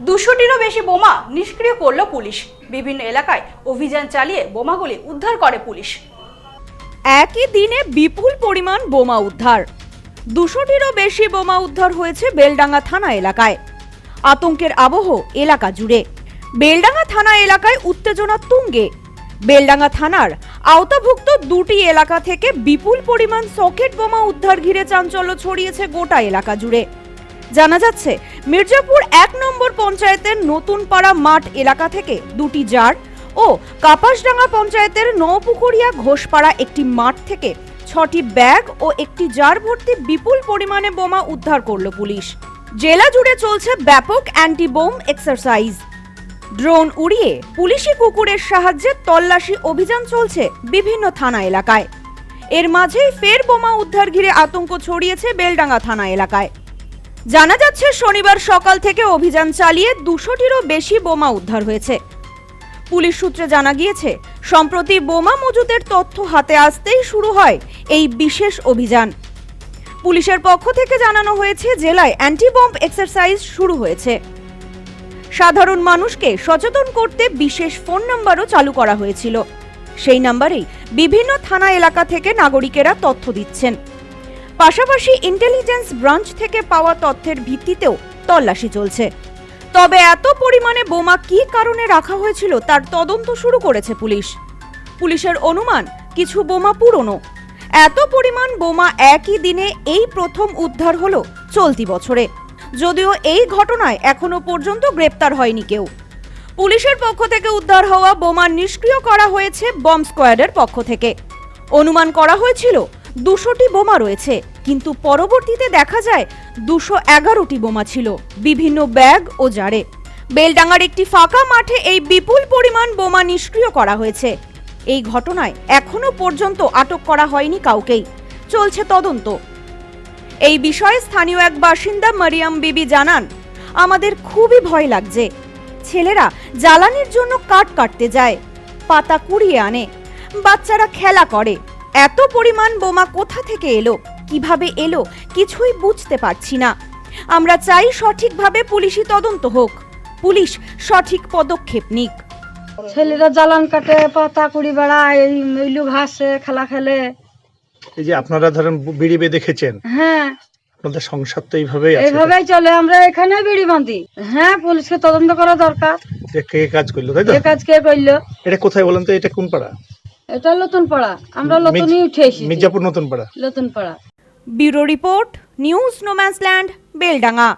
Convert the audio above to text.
দুশোটিরও বেশি বোমা নিষ্ক্রিয় করল পুলিশ। বিভিন্ন এলাকায় অভিযান চালিয়ে বোমাগুলি উদ্ধার করে পুলিশ। একই দিনে বিপুল পরিমাণ বোমা উদ্ধার। দুশোটিরও বেশি বোমা উদ্ধার হয়েছে বেলডাঙ্গা থানা এলাকায়। আতঙ্কের আবহ এলাকা জুড়ে। বেলডাঙ্গা থানা এলাকায় উত্তেজনা তুঙ্গে। বেলডাঙ্গা থানার আওতাভুক্ত দুটি এলাকা থেকে বিপুল পরিমাণ সকেট বোমা উদ্ধার ঘিরে চাঞ্চল্য ছড়িয়েছে গোটা এলাকা জুড়ে। জানা যাচ্ছে, মির্জাপুর এক নম্বর পঞ্চায়েতের নতুন পাড়া মাঠ এলাকা থেকে দুটি জার ও কাপাসডাঙ্গা পঞ্চায়েতের নপুকুরিয়া ঘোষপাড়া একটি মাঠ থেকে ছটি ব্যাগ ও একটি জার ভর্তি বিপুল পরিমাণে বোমা উদ্ধার করল পুলিশ। জেলা জুড়ে চলছে ব্যাপক অ্যান্টি বোম এক্সারসাইজ। ড্রোন উড়িয়ে পুলিশি কুকুরের সাহায্যে তল্লাশি অভিযান চলছে বিভিন্ন থানা এলাকায়। এর মাঝেই ফের বোমা উদ্ধার ঘিরে আতঙ্ক ছড়িয়েছে বেলডাঙ্গা থানা এলাকায়। জানা যাচ্ছে, শনিবার সকাল থেকে অভিযান চালিয়ে দুশোটিরও বেশি বোমা উদ্ধার হয়েছে। পুলিশ সূত্রে জানা গিয়েছে, সম্প্রতি বোমা মজুদের তথ্য হাতে আসতেই শুরু হয় এই বিশেষ অভিযান। পুলিশের পক্ষ থেকে জানানো হয়েছে, জেলায় অ্যান্টি বম্ব এক্সারসাইজ শুরু হয়েছে। সাধারণ মানুষকে সচেতন করতে বিশেষ ফোন নাম্বারও চালু করা হয়েছিল। সেই নাম্বারেই বিভিন্ন থানা এলাকা থেকে নাগরিকেরা তথ্য দিচ্ছেন। পাশাপাশি ইন্টেলিজেন্স ব্রাঞ্চ থেকে পাওয়া তথ্যের ভিত্তিতেও তল্লাশি চলছে। তবে এত পরিমাণে বোমা কী কারণে রাখা হয়েছিল তার তদন্ত শুরু করেছে পুলিশ। পুলিশের অনুমান, কিছু বোমা পুরনো। এত পরিমাণ বোমা একই দিনে এই প্রথম উদ্ধার হলো চলতি বছরে। যদিও এই ঘটনায় এখনও পর্যন্ত গ্রেপ্তার হয়নি কেউ। পুলিশের পক্ষ থেকে উদ্ধার হওয়া বোমা নিষ্ক্রিয় করা হয়েছে বম্ব স্কোয়াডের পক্ষ থেকে। অনুমান করা হয়েছিল দুশোটি বোমা রয়েছে, কিন্তু পরবর্তীতে দেখা যায় দুশো এগারোটি বোমা ছিল, বিভিন্ন ব্যাগ ও জারে। বেলডাঙ্গার একটি ফাঁকা মাঠে এই বিপুল পরিমাণ বোমা নিষ্ক্রিয় করা হয়েছে। এই ঘটনায় এখনও পর্যন্ত আটক করা হয়নি কাউকেই। চলছে তদন্ত। এই বিষয়ে স্থানীয় এক বাসিন্দা মারিয়াম বিবি জানান, আমাদের খুবই ভয় লাগছে। ছেলেরা জ্বালানির জন্য কাঠ কাটতে যায়, পাতা কুড়িয়ে আনে, বাচ্চারা খেলা করে এত পরিমাণ বোমা কোথা থেকে এলো? কীভাবে এলো? কিছুই বুঝতে পারছি না। আমরা চাই সঠিকভাবে পুলিশি তদন্ত হোক। পুলিশ সঠিক পদক্ষেপ নিক। ছেলেরা জ্বালান কাটে পাতা কুড়ি বেড়ায় এই মইলু ঘাসে খেলা খেলে। এই যে আপনারা ধরেন বিড়ি বেঁধে খেছেন। হ্যাঁ। আপনাদের সংসার তো এইভাবেই আছে। এইভাবেই চলে আমরা এখানে বিড়ি বাঁধি। হ্যাঁ পুলিশকে তদন্ত করা দরকার। যে কে কাজ করল তাই তো? কাজ কে করল? এটা কোথায় বলেন তো? এটা কোন পাড়া? এটা নতুন পাড়া। আমরা নতুনই উঠে এসেছি। মির্জাপুর নতুন পাড়া। নতুন পাড়া। Bureau report news no man's land Beldanga.